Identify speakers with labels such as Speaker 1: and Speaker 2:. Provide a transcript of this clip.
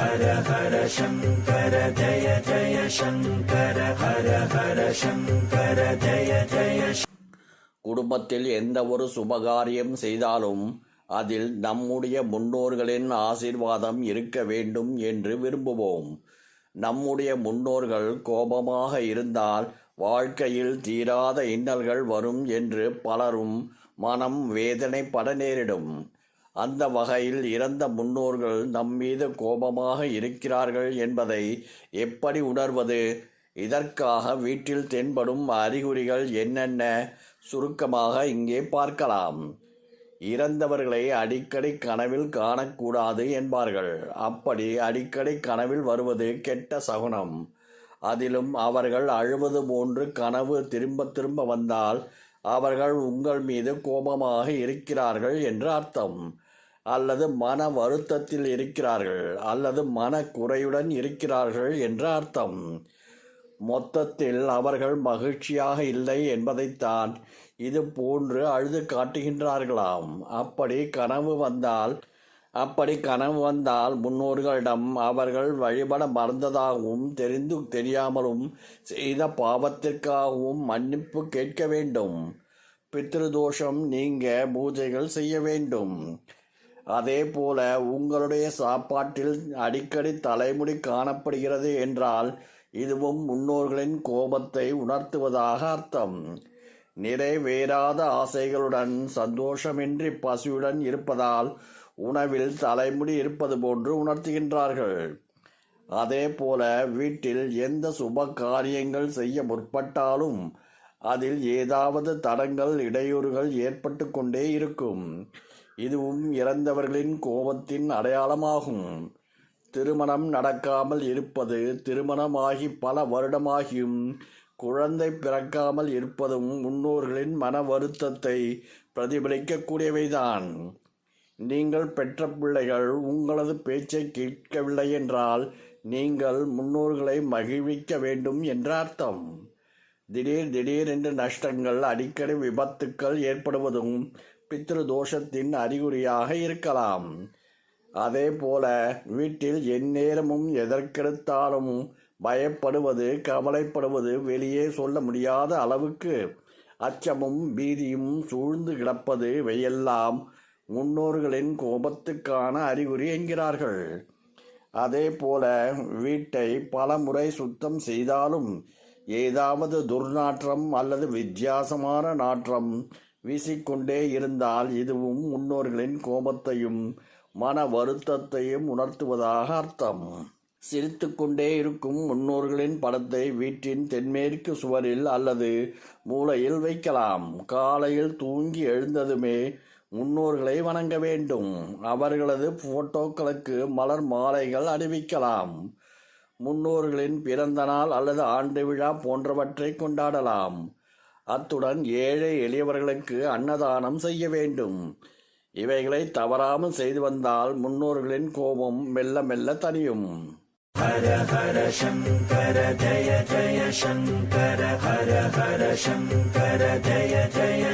Speaker 1: ஹர ஹர சங்கர ஜய ஜய சங்கர ஹர ஹர சங்கர ஜய ஜய
Speaker 2: குடும்பத்தில் எந்த ஒரு சுபகாரியம் செய்தாலும் அதில் நம்முடைய முன்னோர்களின் ஆசீர்வாதம் இருக்க வேண்டும் என்று விரும்புவோம். நம்முடைய முன்னோர்கள் கோபமாக இருந்தால் வாழ்க்கையில் தீராத இன்னல்கள் வரும் என்று பலரும் மனம் வேதனைப்பட நேரிடும். அந்த வகையில் இறந்த முன்னோர்கள் நம்மீது கோபமாக இருக்கிறார்கள் என்பதை எப்படி உணர்வது? இதற்காக வீட்டில் தென்படும் அறிகுறிகள் என்னென்ன? சுருக்கமாக இங்கே பார்க்கலாம். இறந்தவர்களை அடிக்கடி கனவில் காணக்கூடாது என்பார்கள். அப்படி அடிக்கடி கனவில் வருவது கெட்ட சகுனம். அதிலும் அவர்கள் அழுவது போன்று கனவு திரும்ப திரும்ப வந்தால் அவர்கள் உங்கள் மீது கோபமாக இருக்கிறார்கள் என்று அர்த்தம். அல்லது மன வருத்தத்தில் இருக்கிறார்கள் அல்லது மன குறையுடன் இருக்கிறார்கள் என்று அர்த்தம். மொத்தத்தில் அவர்கள் மகிழ்ச்சியாக இல்லை என்பதைத்தான் இது போன்று அழுது காட்டுகின்றார்களாம். அப்படி கனவு வந்தால் அப்படி கனவு வந்தால் முன்னோர்களிடம் அவர்கள் வழிபட மறந்ததாகவும் தெரிந்து தெரியாமலும் செய்த பாவத்திற்காகவும் மன்னிப்பு கேட்க வேண்டும். பித்ருதோஷம் நீங்க பூஜைகள் செய்ய வேண்டும். அதே போல உங்களுடைய சாப்பாட்டில் அடிக்கடி தலைமுடி காணப்படுகிறது என்றால் இதுவும் முன்னோர்களின் கோபத்தை உணர்த்துவதாக அர்த்தம். நிறைவேறாத ஆசைகளுடன் சந்தோஷமின்றி பசியுடன் இருப்பதால் உணவில் தலைமுடி இருப்பது போன்று உணர்த்துகின்றார்கள். அதே போல வீட்டில் எந்த சுப காரியங்கள் செய்ய முற்பட்டாலும் அதில் ஏதாவது தடங்கள் இடையூறுகள் ஏற்பட்டு கொண்டே இருக்கும். இதுவும் இறந்தவர்களின் கோபத்தின் அடையாளமாகும். திருமணம் நடக்காமல் இருப்பது திருமணமாகி பல வருடமாகியும் குழந்தை பிறக்காமல் இருப்பதும் முன்னோர்களின் மன வருத்தத்தை பிரதிபலிக்கக்கூடியவைதான். நீங்கள் பெற்ற பிள்ளைகள் உங்களது பேச்சை கேட்கவில்லை என்றால் நீங்கள் முன்னோர்களை மகிழ்விக்க வேண்டும் என்ற அர்த்தம் திடீர் திடீரென்று நஷ்டங்கள் அடிக்கடி விபத்துக்கள் ஏற்படுவதும் பித்ரு தோஷத்தின் அறிகுறியாக இருக்கலாம். அதே போல வீட்டில் எந்நேரமும் எதற்கெடுத்தாலும் பயப்படுவது கவலைப்படுவது வெளியே சொல்ல முடியாத அளவுக்கு அச்சமும் பீதியும் சூழ்ந்து கிடப்பது இவையெல்லாம் முன்னோர்களின் கோபத்துக்கான அறிகுறி என்கிறார்கள். அதே போல வீட்டை பல முறை சுத்தம் செய்தாலும் ஏதாவது துர்நாற்றம் அல்லது வித்தியாசமான நாற்றம் வீசிக்கொண்டே இருந்தால் இதுவும் முன்னோர்களின் கோபத்தையும் மன வருத்தத்தையும் உணர்த்துவதாக அர்த்தம். சிரித்துக்கொண்டே இருக்கும் முன்னோர்களின் படத்தை வீட்டின் தென்மேற்கு சுவரில் அல்லது மூளையில் வைக்கலாம். காலையில் தூங்கி எழுந்ததுமே முன்னோர்களை வணங்க வேண்டும். அவர்களது போட்டோக்களுக்கு மலர் மாலைகள் அணிவிக்கலாம். முன்னோர்களின் பிறந்த நாள் அல்லது ஆண்டு விழா போன்றவற்றை கொண்டாடலாம். அத்துடன் ஏழை எளியவர்களுக்கு அன்னதானம் செய்ய வேண்டும். இவைகளை தவறாமல் செய்து வந்தால் முன்னோர்களின் கோபம் மெல்ல மெல்ல தனியும்
Speaker 1: ஹர ஹர சங்கர ஜய ஜய சங்கர ஹர ஹர சங்கர ஜய ஜய